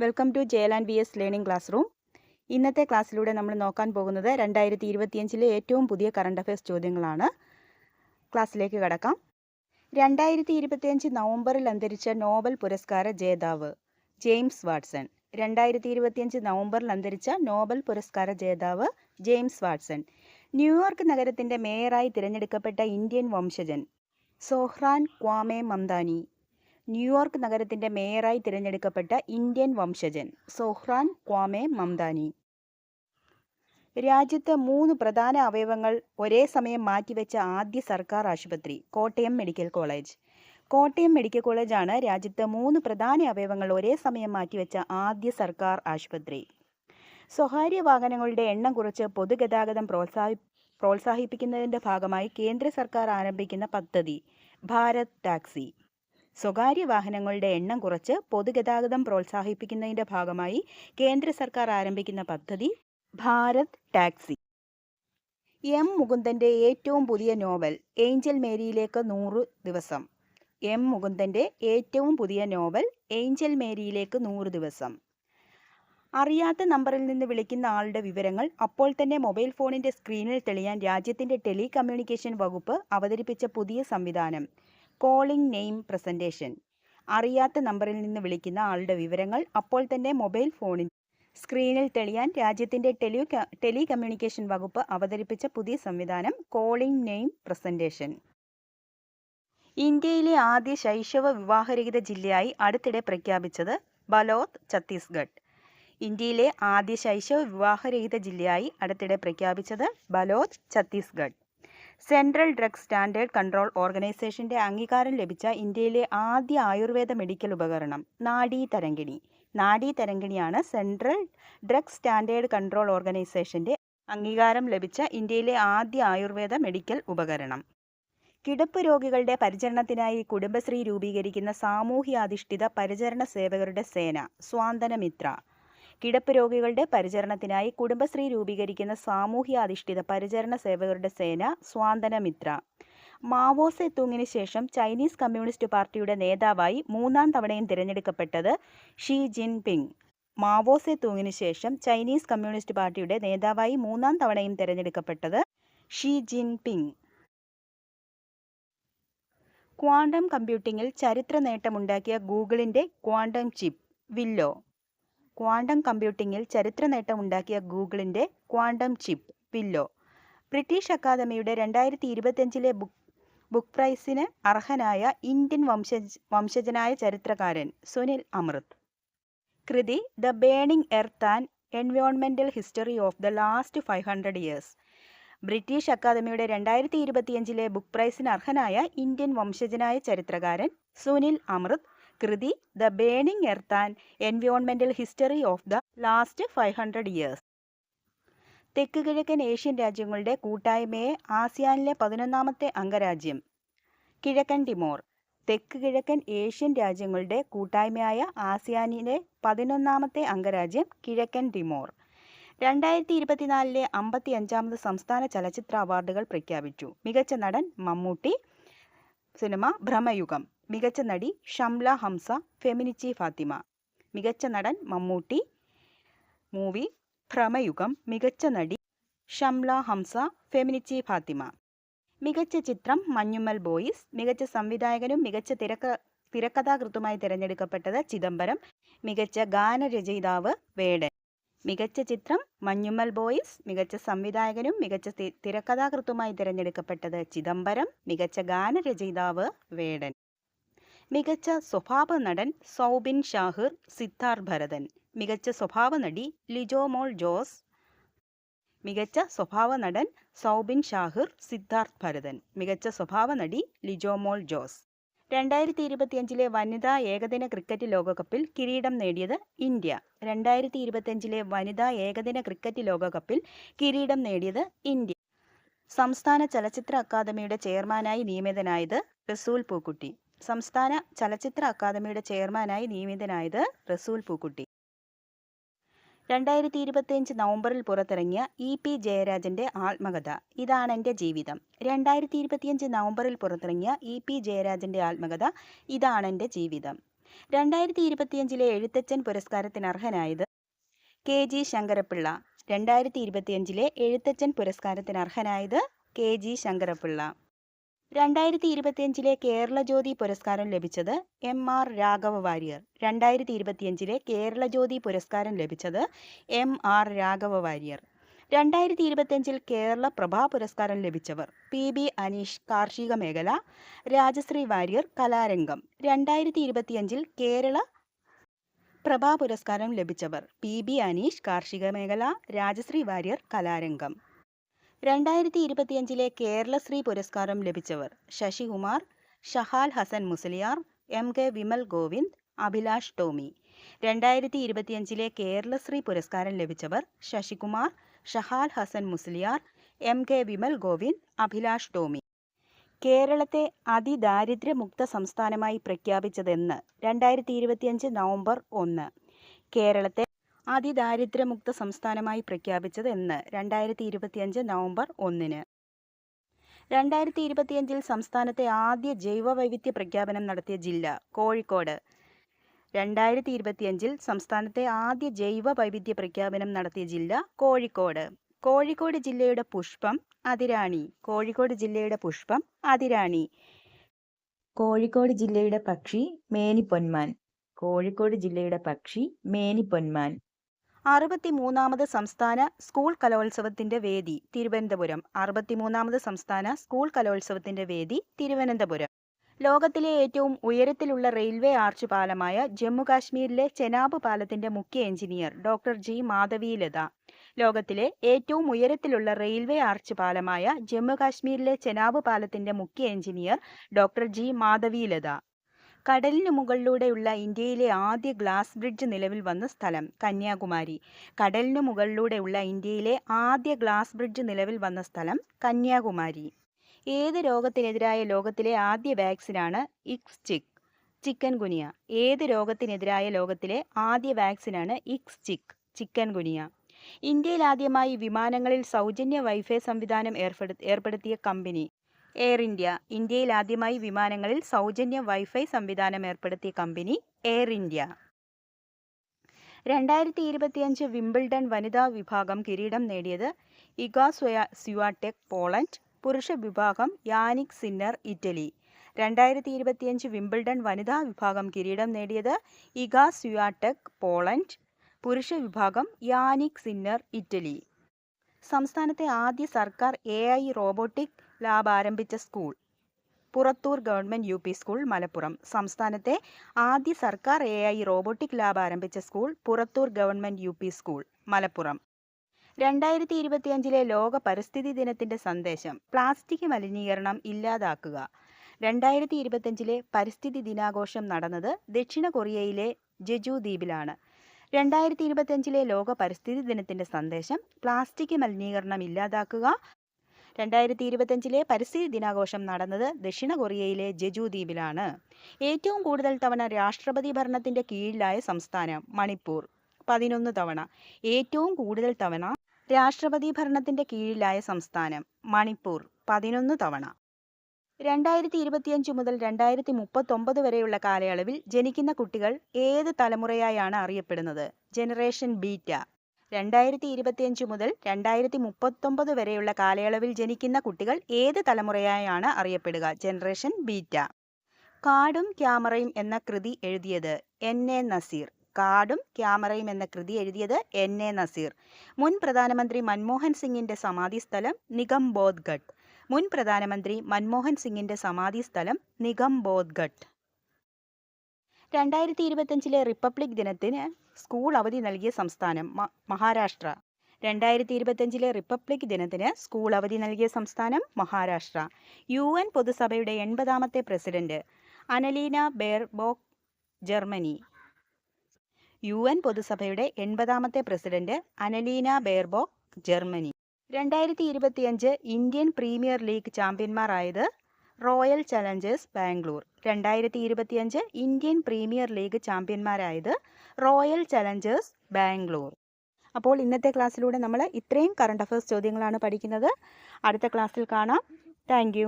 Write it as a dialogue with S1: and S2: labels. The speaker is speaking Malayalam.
S1: Welcome to Jel and V S learning classroom ഇന്നത്തെ ക്ലാസ്സിലൂടെ നമ്മൾ നോക്കാൻ പോകുന്നത് രണ്ടായിരത്തി ഇരുപത്തിയഞ്ചിലെ ഏറ്റവും പുതിയ കറണ്ട് അഫയേഴ്സ് ചോദ്യങ്ങളാണ്. ക്ലാസ്സിലേക്ക് കടക്കാം. രണ്ടായിരത്തി ഇരുപത്തിയഞ്ച് നവംബറിൽ അന്തരിച്ച നോബൽ പുരസ്കാര ജേതാവ് ജെയിംസ് വാട്സൺ. രണ്ടായിരത്തി ഇരുപത്തിയഞ്ച് നവംബറിൽ അന്തരിച്ച നോബൽ പുരസ്കാര ജേതാവ് ജെയിംസ് വാട്സൺ. ന്യൂയോർക്ക് നഗരത്തിന്റെ മേയറായി തിരഞ്ഞെടുക്കപ്പെട്ട Indian വംശജൻ Zohran Kwame Mamdani New York നഗരത്തിന്റെ മേയറായി തിരഞ്ഞെടുക്കപ്പെട്ട ഇന്ത്യൻ വംശജൻ സോഹ്റാൻ ക്വാമെ മംദാനി. രാജ്യത്ത് മൂന്ന് പ്രധാന അവയവങ്ങൾ ഒരേ സമയം മാറ്റിവെച്ച ആദ്യ സർക്കാർ ആശുപത്രി Kottayam medical college. Kottayam medical കോളേജാണ് രാജ്യത്ത് മൂന്ന് പ്രധാന അവയവങ്ങൾ ഒരേ സമയം മാറ്റിവെച്ച ആദ്യ സർക്കാർ ആശുപത്രി. സ്വകാര്യ വാഹനങ്ങളുടെ എണ്ണം കുറച്ച് പൊതുഗതാഗതം പ്രോത്സാഹി പ്രോത്സാഹിപ്പിക്കുന്നതിന്റെ ഭാഗമായി കേന്ദ്ര സർക്കാർ ആരംഭിക്കുന്ന പദ്ധതി ഭാരത് ടാക്സി. സ്വകാര്യ വാഹനങ്ങളുടെ എണ്ണം കുറച്ച് പൊതുഗതാഗതം പ്രോത്സാഹിപ്പിക്കുന്നതിന്റെ ഭാഗമായി കേന്ദ്ര സർക്കാർ ആരംഭിക്കുന്ന പദ്ധതി ഭാരത് ടാക്സി. എം മുകുന്ദന്റെ ഏറ്റവും പുതിയ നോവൽ ഏഞ്ചൽ മേരിയിലേക്ക് നൂറ് ദിവസം. എം മുകുന്ദന്റെ ഏറ്റവും പുതിയ നോവൽ ഏഞ്ചൽ മേരിയിലേക്ക് നൂറ് ദിവസം. അറിയാത്ത നമ്പറിൽ നിന്ന് വിളിക്കുന്ന ആളുടെ വിവരങ്ങൾ അപ്പോൾ തന്നെ മൊബൈൽ ഫോണിന്റെ സ്ക്രീനിൽ തെളിയാൻ രാജ്യത്തിന്റെ ടെലികമ്മ്യൂണിക്കേഷൻ വകുപ്പ് അവതരിപ്പിച്ച പുതിയ സംവിധാനം. കോളിംഗ് നെയിം പ്രസന്റേഷൻ അറിയാത്ത നമ്പറിൽ നിന്ന് വിളിക്കുന്ന ആളുടെ വിവരങ്ങൾ അപ്പോൾ തന്നെ മൊബൈൽ ഫോണിൽ സ്ക്രീനിൽ തെളിയാൻ രാജ്യത്തിന്റെ ടെലി ടെലികമ്മ്യൂണിക്കേഷൻ വകുപ്പ് അവതരിപ്പിച്ച പുതിയ സംവിധാനം കോളിംഗ് നെയിം പ്രസന്റേഷൻ ഇന്ത്യയിലെ ആദ്യ ശൈശവ വിവാഹരഹിത ജില്ലയായി അടുത്തിടെ പ്രഖ്യാപിച്ചത് ബലോത് ഛത്തീസ്ഗഡ്. ഇന്ത്യയിലെ ആദ്യ ശൈശവ വിവാഹരഹിത ജില്ലയായി അടുത്തിടെ പ്രഖ്യാപിച്ചത് Balod Chhattisgarh. Central drug standard control ഓർഗനൈസേഷന്റെ അംഗീകാരം ലഭിച്ച ഇന്ത്യയിലെ ആദ്യ ആയുർവേദ മെഡിക്കൽ ഉപകരണം നാഡീ തരങ്കിണി നാഡീ തരങ്കിണിയാണ് സെൻട്രൽ ഡ്രഗ് സ്റ്റാൻഡേർഡ് കൺട്രോൾ ഓർഗനൈസേഷന്റെ അംഗീകാരം ലഭിച്ച ഇന്ത്യയിലെ ആദ്യ ആയുർവേദ മെഡിക്കൽ ഉപകരണം. കിടപ്പ് രോഗികളുടെ പരിചരണത്തിനായി കുടുംബശ്രീ രൂപീകരിക്കുന്ന സാമൂഹ്യാധിഷ്ഠിത പരിചരണ സേവകരുടെ സേന സ്വാന്തനമിത്ര. കിടപ്പ് രോഗികളുടെ പരിചരണത്തിനായി കുടുംബശ്രീ രൂപീകരിക്കുന്ന സാമൂഹ്യാധിഷ്ഠിത പരിചരണ സേവകരുടെ സേന സ്വാന്തനമിത്ര മാവോ സെത്തൂങ്ങിന് ശേഷം ചൈനീസ് കമ്മ്യൂണിസ്റ്റ് പാർട്ടിയുടെ നേതാവായി മൂന്നാം തവണയും തിരഞ്ഞെടുക്കപ്പെട്ടത് ഷീ ജിൻ പിങ് മാവോ സെത്തൂങ്ങിന് ശേഷം ചൈനീസ് കമ്മ്യൂണിസ്റ്റ് പാർട്ടിയുടെ നേതാവായി മൂന്നാം തവണയും തിരഞ്ഞെടുക്കപ്പെട്ടത് ഷീ ജിൻ പിങ് ക്വാണ്ടം കമ്പ്യൂട്ടിങ്ങിൽ ചരിത്ര നേട്ടമുണ്ടാക്കിയ ഗൂഗിളിന്റെ ക്വാണ്ടം ചിപ്പ് വില്ലോ. ക്വാണ്ടം കമ്പ്യൂട്ടിങ്ങിൽ ചരിത്ര നേട്ടമുണ്ടാക്കിയ ഗൂഗിളിന്റെ ക്വാണ്ടം ചിപ്പ് പില്ലോ ബ്രിട്ടീഷ് അക്കാദമിയുടെ രണ്ടായിരത്തി ഇരുപത്തിയഞ്ചിലെ ബുക്ക് ബുക്ക് പ്രൈസിന് അർഹനായ ഇന്ത്യൻ വംശജ വംശജനായ ചരിത്രകാരൻ സുനിൽ അമൃത്. കൃതി the burning earth and എൻവയോൺമെന്റൽ history of the last five hundred years. British അക്കാദമിയുടെ രണ്ടായിരത്തി ഇരുപത്തിയഞ്ചിലെ ബുക്ക് പ്രൈസിന് അർഹനായ ഇന്ത്യൻ വംശജനായ ചരിത്രകാരൻ സുനിൽ അമൃത് കൃതി the burning earth and എൻവയോൺമെന്റൽ history of the last five hundred years തെക്ക് കിഴക്കൻ ഏഷ്യൻ രാജ്യങ്ങളുടെ കൂട്ടായ്മയെ ആസിയാനിലെ പതിനൊന്നാമത്തെ അംഗരാജ്യം. കിഴക്കൻ ടിമോർ. തെക്ക് കിഴക്കൻ ഏഷ്യൻ രാജ്യങ്ങളുടെ കൂട്ടായ്മയായ ആസിയാനിലെ പതിനൊന്നാമത്തെ അംഗരാജ്യം കിഴക്കൻ ടിമോർ. രണ്ടായിരത്തി ഇരുപത്തിനാലിലെ അമ്പത്തി അഞ്ചാമത് സംസ്ഥാന ചലച്ചിത്ര അവാർഡുകൾ പ്രഖ്യാപിച്ചു. മികച്ച നടൻ മമ്മൂട്ടി. സിനിമ ഭ്രമയുഗം. മികച്ച നടി ഷംല ഹംസ ഫെമിനിച്ചി ഫാത്തിമ. മികച്ച നടൻ മമ്മൂട്ടി. മൂവി ഭ്രമയുഗം. മികച്ച നടി ഷംല ഹംസ ഫെമിനിച്ചി ഫാത്തിമ. മികച്ച ചിത്രം മഞ്ഞുമ്മൽ ബോയ്സ്. മികച്ച സംവിധായകനും മികച്ച തിരക്ക തിരക്കഥാകൃത്തുമായി തിരഞ്ഞെടുക്കപ്പെട്ടത് ചിദംബരം. മികച്ച ഗാനരചയിതാവ് വേടൻ. മികച്ച ചിത്രം മഞ്ഞുമ്മൽ ബോയ്സ്. മികച്ച സംവിധായകനും മികച്ച തിരക്കഥാകൃത്തുമായി തിരഞ്ഞെടുക്കപ്പെട്ടത് ചിദംബരം. മികച്ച ഗാനരചയിതാവ് വേടൻ. മികച്ച സ്വഭാവ നടൻ സൗബിൻ ഷാഹിർ സിദ്ധാർ ഭരതൻ. മികച്ച സ്വഭാവ നടി ലിജോമോൾ ജോസ്. മികച്ച സ്വഭാവ നടൻ സൗബിൻ ഷാഹിർ സിദ്ധാർത്ഥ് ഭരതൻ. മികച്ച സ്വഭാവ നടി ലിജോമോൾ ജോസ്. രണ്ടായിരത്തി ഇരുപത്തിയഞ്ചിലെ വനിതാ ഏകദിന ക്രിക്കറ്റ് ലോകകപ്പിൽ കിരീടം നേടിയത് ഇന്ത്യ. രണ്ടായിരത്തി ഇരുപത്തിയഞ്ചിലെ വനിതാ ഏകദിന ക്രിക്കറ്റ് ലോകകപ്പിൽ കിരീടം നേടിയത് ഇന്ത്യ. സംസ്ഥാന ചലച്ചിത്ര അക്കാദമിയുടെ ചെയർമാനായി നിയമിതനായത് റസൂൽ പൂക്കുട്ടി. സംസ്ഥാന ചലച്ചിത്ര അക്കാദമിയുടെ ചെയർമാനായി നിയമിതനായത് റസൂൽ പൂക്കുട്ടി. രണ്ടായിരത്തി ഇരുപത്തിയഞ്ച് നവംബറിൽ പുറത്തിറങ്ങിയ ഇ പി ജയരാജന്റെ ആത്മകഥ ഇതാണ് എന്റെ ജീവിതം. രണ്ടായിരത്തി ഇരുപത്തിയഞ്ച് നവംബറിൽ പുറത്തിറങ്ങിയ ഇ പി ജയരാജന്റെ ആത്മകഥ ഇതാണ് എന്റെ ജീവിതം. രണ്ടായിരത്തി ഇരുപത്തിയഞ്ചിലെ എഴുത്തച്ഛൻ പുരസ്കാരത്തിന് അർഹനായത് കെ ജി ശങ്കരപ്പിള്ള. രണ്ടായിരത്തി ഇരുപത്തിയഞ്ചിലെ എഴുത്തച്ഛൻ പുരസ്കാരത്തിന് അർഹനായത് കെ ജി ശങ്കരപ്പിള്ള. രണ്ടായിരത്തി ഇരുപത്തിയഞ്ചിലെ കേരള ജ്യോതി പുരസ്കാരം ലഭിച്ചത് എം ആർ രാഘവ വാര്യർ. രണ്ടായിരത്തി ഇരുപത്തിയഞ്ചിലെ കേരള ജ്യോതി പുരസ്കാരം ലഭിച്ചത് എം ആർ രാഘവ വാര്യർ. രണ്ടായിരത്തി ഇരുപത്തിയഞ്ചിൽ കേരള പ്രഭാ പുരസ്കാരം ലഭിച്ചവർ പി ബി അനീഷ് കാർഷിക മേഖല രാജശ്രീ വാര്യർ കലാരംഗം. രണ്ടായിരത്തി ഇരുപത്തിയഞ്ചിൽ കേരള പ്രഭാ പുരസ്കാരം ലഭിച്ചവർ പി ബി അനീഷ് കാർഷിക മേഖല രാജശ്രീ വാര്യർ കലാരംഗം. രണ്ടായിരത്തി ഇരുപത്തിയഞ്ചിലെ കേരളശ്രീ പുരസ്കാരം ലഭിച്ചവർ ശശികുമാർ ഷഹാൽ ഹസൻ മുസലിയാർ എം കെ വിമൽ ഗോവിന്ദ് അഭിലാഷ് ടോമി. രണ്ടായിരത്തി ഇരുപത്തിയഞ്ചിലെ കേരളശ്രീ പുരസ്കാരം ലഭിച്ചവർ ശശികുമാർ ഷഹാൽ ഹസൻ മുസലിയാർ എം കെ വിമൽ ഗോവിന്ദ് അഭിലാഷ് ടോമി. കേരളത്തെ അതിദാരിദ്ര്യമുക്ത സംസ്ഥാനമായി പ്രഖ്യാപിച്ചതെന്ന് രണ്ടായിരത്തി ഇരുപത്തിയഞ്ച് നവംബർ ഒന്ന്. കേരളത്തെ അതിദാരിദ്ര്യമുക്ത സംസ്ഥാനമായി പ്രഖ്യാപിച്ചത് എന്ന് രണ്ടായിരത്തി ഇരുപത്തിയഞ്ച് നവംബർ ഒന്നിന്. രണ്ടായിരത്തി ഇരുപത്തിയഞ്ചിൽ സംസ്ഥാനത്തെ ആദ്യ ജൈവ വൈവിധ്യ പ്രഖ്യാപനം നടത്തിയ ജില്ല കോഴിക്കോട്. രണ്ടായിരത്തി ഇരുപത്തിയഞ്ചിൽ സംസ്ഥാനത്തെ ആദ്യ ജൈവ വൈവിധ്യ പ്രഖ്യാപനം നടത്തിയ ജില്ല കോഴിക്കോട്. കോഴിക്കോട് ജില്ലയുടെ പുഷ്പം അതിരാണി. കോഴിക്കോട് ജില്ലയുടെ പുഷ്പം അതിരാണി. കോഴിക്കോട് ജില്ലയുടെ പക്ഷി മേനിപ്പൊന്മാൻ കോഴിക്കോട് ജില്ലയുടെ പക്ഷി മേനിപ്പൊന്മാൻ അറുപത്തിമൂന്നാമത് സംസ്ഥാന സ്കൂൾ കലോത്സവത്തിന്റെ വേദി തിരുവനന്തപുരം. അറുപത്തിമൂന്നാമത് സംസ്ഥാന സ്കൂൾ കലോത്സവത്തിന്റെ വേദി തിരുവനന്തപുരം. ലോകത്തിലെ ഏറ്റവും ഉയരത്തിലുള്ള റെയിൽവേ ആർച്ച് പാലമായ ജമ്മുകാശ്മീരിലെ ചെനാബ് പാലത്തിന്റെ മുഖ്യ എഞ്ചിനീയർ ഡോക്ടർ ജി. മാധവീലത. ലോകത്തിലെ ഏറ്റവും ഉയരത്തിലുള്ള റെയിൽവേ ആർച്ച് പാലമായ ജമ്മുകാശ്മീരിലെ ചെനാബ് പാലത്തിന്റെ മുഖ്യ എഞ്ചിനീയർ ഡോക്ടർ ജി. മാധവീലത. കടലിന് മുകളിലൂടെയുള്ള ഇന്ത്യയിലെ ആദ്യ ഗ്ലാസ് ബ്രിഡ്ജ് നിലവിൽ വന്ന സ്ഥലം കന്യാകുമാരി. കടലിന് മുകളിലൂടെയുള്ള ഇന്ത്യയിലെ ആദ്യ ഗ്ലാസ് ബ്രിഡ്ജ് നിലവിൽ വന്ന സ്ഥലം കന്യാകുമാരി. ഏത് രോഗത്തിനെതിരായ ലോകത്തിലെ ആദ്യ വാക്സിനാണ് ഇക്സ് ചിക് ചിക്കൻ ഗുനിയ ഏത് രോഗത്തിനെതിരായ ലോകത്തിലെ ആദ്യ വാക്സിനാണ് ഇക്സ് ചിക് ചിക്കൻ ഗുനിയ ഇന്ത്യയിൽ ആദ്യമായി വിമാനങ്ങളിൽ സൗജന്യ വൈഫൈ സംവിധാനം ഏർപ്പെടു ഏർപ്പെടുത്തിയ കമ്പനി. എയർ ഇന്ത്യ ഇന്ത്യയിൽ ആദ്യമായി വിമാനങ്ങളിൽ സൗജന്യ വൈഫൈ സംവിധാനം ഏർപ്പെടുത്തിയ കമ്പനി എയർ ഇന്ത്യ. രണ്ടായിരത്തി ഇരുപത്തിയഞ്ച് വിംബിൾഡൺ വനിതാ വിഭാഗം കിരീടം നേടിയത് ഇഗ സ്യുവാടെക് പോളണ്ട് പുരുഷ വിഭാഗം യാനിക് സിന്നർ ഇറ്റലി. രണ്ടായിരത്തി ഇരുപത്തിയഞ്ച് വിംബിൾഡൺ വനിതാ വിഭാഗം കിരീടം നേടിയത് ഇഗ സ്യുവാടെക് പോളണ്ട് പുരുഷ വിഭാഗം യാനിക് സിന്നർ ഇറ്റലി. സംസ്ഥാനത്തെ ആദ്യ സർക്കാർ എ ഐ റോബോട്ടിക് ലാബ് ആരംഭിച്ച school. Purathur government U P school Malappuram. സംസ്ഥാനത്തെ ആദ്യ സർക്കാർ എ ഐ റോബോട്ടിക് ലാബ് ആരംഭിച്ച school Purathur government U P school Malappuram. രണ്ടായിരത്തി ഇരുപത്തിയഞ്ചിലെ ലോക പരിസ്ഥിതി ദിനത്തിന്റെ സന്ദേശം പ്ലാസ്റ്റിക് മലിനീകരണം ഇല്ലാതാക്കുക. രണ്ടായിരത്തി ഇരുപത്തിയഞ്ചിലെ പരിസ്ഥിതി ദിനാഘോഷം നടന്നത് ദക്ഷിണ കൊറിയയിലെ ജെജു ദ്വീപിലാണ് രണ്ടായിരത്തി ഇരുപത്തിയഞ്ചിലെ ലോക പരിസ്ഥിതി ദിനത്തിന്റെ സന്ദേശം പ്ലാസ്റ്റിക് മലിനീകരണം ഇല്ലാതാക്കുക രണ്ടായിരത്തി ഇരുപത്തഞ്ചിലെ പരിസ്ഥിതി ദിനാഘോഷം നടന്നത് ദക്ഷിണ കൊറിയയിലെ ജെജു ദ്വീപിലാണ് ഏറ്റവും കൂടുതൽ തവണ രാഷ്ട്രപതി ഭരണത്തിന്റെ കീഴിലായ സംസ്ഥാനം മണിപ്പൂർ. പതിനൊന്ന് തവണ. ഏറ്റവും കൂടുതൽ തവണ രാഷ്ട്രപതി ഭരണത്തിന്റെ കീഴിലായ സംസ്ഥാനം മണിപ്പൂർ. പതിനൊന്ന് തവണ. രണ്ടായിരത്തി ഇരുപത്തിയഞ്ച് മുതൽ രണ്ടായിരത്തി മുപ്പത്തൊമ്പത് വരെയുള്ള കാലയളവിൽ ജനിക്കുന്ന കുട്ടികൾ ഏത് തലമുറയായാണ് അറിയപ്പെടുന്നത്? Generation beta. രണ്ടായിരത്തി ഇരുപത്തിയഞ്ച് മുതൽ രണ്ടായിരത്തി മുപ്പത്തൊമ്പത് വരെയുള്ള കാലയളവിൽ ജനിക്കുന്ന കുട്ടികൾ ഏത് തലമുറയായാണ് അറിയപ്പെടുക? Generation beta. കാടും ക്യാമറയും എന്ന കൃതി എഴുതിയത് എൻ. എ. നസീർ. കാടും ക്യാമറയും എന്ന കൃതി എഴുതിയത് എൻ. എ. നസീർ. മുൻ പ്രധാനമന്ത്രി മൻമോഹൻ സിംഗിന്റെ സമാധി സ്ഥലം നിഗംബോധ്ഘട്ട് മുൻ പ്രധാനമന്ത്രി മൻമോഹൻ സിംഗിന്റെ സമാധി സ്ഥലം നിഗംബോധ്ഘട്ട് രണ്ടായിരത്തി ഇരുപത്തഞ്ചിലെ റിപ്പബ്ലിക് ദിനത്തിന് സ്കൂൾ അവധി നൽകിയ സംസ്ഥാനം മഹാരാഷ്ട്ര. രണ്ടായിരത്തി ഇരുപത്തഞ്ചിലെ റിപ്പബ്ലിക് ദിനത്തിന് സ്കൂൾ അവധി നൽകിയ സംസ്ഥാനം മഹാരാഷ്ട്ര. യു എൻ പൊതുസഭയുടെ എൺപതാമത്തെ president Annalena Baerbock Germany. U N പൊതുസഭയുടെ എൺപതാമത്തെ പ്രസിഡന്റ് അനലീന ബേർബോക് ജർമ്മനി. രണ്ടായിരത്തി ഇരുപത്തിയഞ്ച് ഇന്ത്യൻ പ്രീമിയർ ലീഗ് ചാമ്പ്യന്മാരായത് റോയൽ ചലഞ്ചേഴ്സ് ബാംഗ്ലൂർ. രണ്ടായിരത്തി ഇരുപത്തിയഞ്ച് ഇന്ത്യൻ പ്രീമിയർ ലീഗ് ചാമ്പ്യന്മാരായത് റോയൽ ചലഞ്ചേഴ്സ് ബാംഗ്ലൂർ. അപ്പോൾ ഇന്നത്തെ ക്ലാസ്സിലൂടെ നമ്മൾ ഇത്രയും കറണ്ട് അഫയേഴ്സ് ചോദ്യങ്ങളാണ് പഠിക്കുന്നത്. അടുത്ത ക്ലാസ്സിൽ കാണാം. താങ്ക്